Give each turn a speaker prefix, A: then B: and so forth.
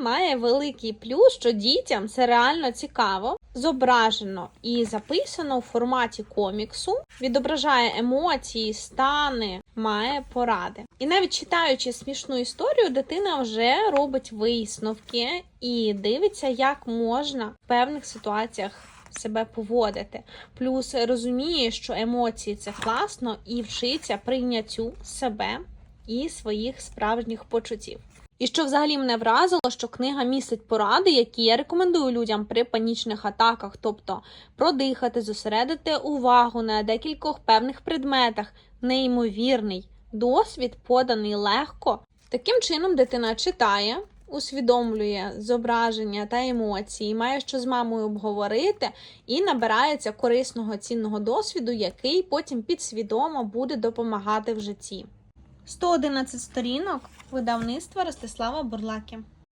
A: має великий плюс, що дітям це реально цікаво, зображено і записано у форматі коміксу, відображає емоції, стани, має поради. І навіть читаючи смішну історію, дитина вже робить висновки і дивиться, як можна в певних ситуаціях себе поводити. Плюс розуміє, що емоції це класно, і вчиться прийняттю себе і своїх справжніх почуттів. І що взагалі мене вразило, що книга містить поради, які я рекомендую людям при панічних атаках, тобто продихати, зосередити увагу на декількох певних предметах, неймовірний досвід поданий легко. Таким чином, дитина читає, усвідомлює зображення та емоції, має що з мамою обговорити і набирається корисного цінного досвіду, який потім підсвідомо буде допомагати в житті. 111 сторінок видавництва Ростислава Бурлаки.